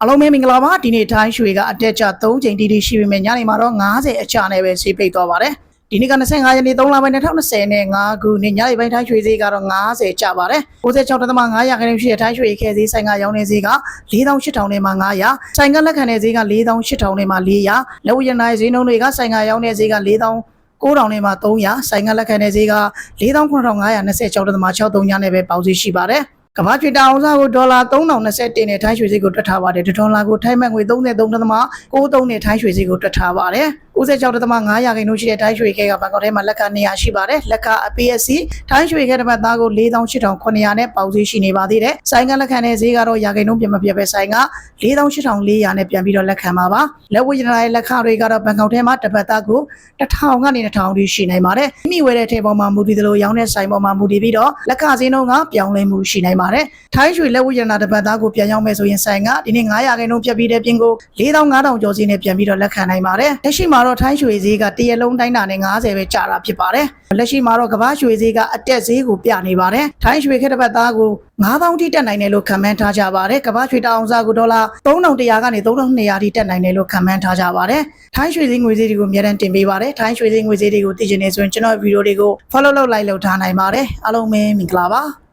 အားလုံးပဲမင်္ဂလာပါဒီနေ့ထိုင်းရွှေကအတက်ကြ3ချိန်တီတီရှိပေမဲ့ညနေမှာတော့90အချနဲ့ပဲဈေးပိတ်သွားပါတယ်ဒီနေ့က25ရက်နေ့3လပိုင်း2020နဲ့5ခုနှစ်ညနေပိုင်းထိုင်းရွှေဈေးကတော့90ကျပါတယ်96.5ရာခိုင်နှုန်းရှိတဲ့ထိုင်းရွှေခဲဈေးဆိုင်ကရောင်းနေဈေးက4800နဲ့မှ900ဆိုင်ကလက်ခံတဲ့ဈေးက4800နဲ့မှ400လက်ဝရနိုင်ဈေးနှုန်းတွေကဆိုင်ကရောင်းတဲ့ဈေးက4000 9000နဲ့မှ300ဆိုင်ကလက်ခံတဲ့ဈေးက49,926.63ညနဲ့ပဲပေါက်ဈေးရှိပါတယ်။ ကမ္ဘာကျွေတာအောင်စားကိုဒေါ်လာ3021နဲ့ထိုင်းရွှေဈေးကိုတွက်ထားပါတယ်။ဒေါ်လာကိုထိုင်းမန်ငွေ33.93နဲ့ထိုင်းရွှေဈေးကိုတွက်ထားပါတယ်။ 96.5ရာခိုင်နှုန်းရှိတဲ့ထိုင်းရွှေခဲကဘန်ကောက်ထဲမှာလက်ကနေရာရှိပါတယ်။လက်ကအပီအစီထိုင်းရွှေခဲတစ်ပတ်သားကို48,900နဲ့ပေါက်ဈေးရှိနေပါသေးတယ်။ဆိုင်ကလက်ခံတဲ့ဈေးကတော့ရာခိုင်နှုန်းပြမပြပဲဆိုင်က48,400နဲ့ပြန်ပြီးတော့လက်ခံပါပါ။လက်ဝရနာရဲ့လက်ခတွေကတော့ဘန်ကောက်ထဲမှာတစ်ပတ်သားကို1000ကနေ2000ထိရှိနိုင်ပါတယ်။မိဝဲတဲ့ထဲပေါ်မှာမူတည်သလိုရောင်းတဲ့ဆိုင်ပေါ်မှာမူတည်ပြီးတော့လက်ခဈေးနှုန်းကပြောင်းလဲမှုရှိနိုင်ပါတယ်။ထိုင်းရွှေလက်ဝရနာတစ်ပတ်သားကိုပြန်ရောက်မယ်ဆိုရင်ဆိုင်ကဒီနေ့900ခိုင်နှုန်းပြတ်ပြီးတဲ့ပြင်ကို4500ကျော်စီနဲ့ပြန်ပြီးတော့လက်ခံနိုင်ပါတယ်။လက်ရှိမှာတော့ထိုင်းရွှေဈေးကတရက်လုံးတိုင်းတာနဲ့90ပဲကျတာဖြစ်ပါတယ်။လက်ရှိမှာတော့ကမ္ဘာရွှေဈေးကအတက်ဈေးကိုပြနေပါတယ်။ထိုင်းရွှေခက်တစ်ပတ်သားကို9000ထိတက်နိုင်တယ်လို့ခန့်မှန်းထားကြပါတယ်။ကမ္ဘာရွှေတောင်စားကိုဒေါ်လာ3100ကနေ3200ထိတက်နိုင်တယ်လို့ခန့်မှန်းထားကြပါတယ်။ထိုင်းရွှေဈေးငွေဈေးတွေကိုအများတန်းတင်ပေးပါတယ်။ထိုင်းရွှေဈေးငွေဈေးတွေကိုသိချင်နေဆိုရင်ကျွန်တော်ဗီဒီယိုတွေကို follow လုပ်လိုက်လုပ်ထားနိုင်ပါတယ်။အားလုံးပဲမင်္ဂလာပါ။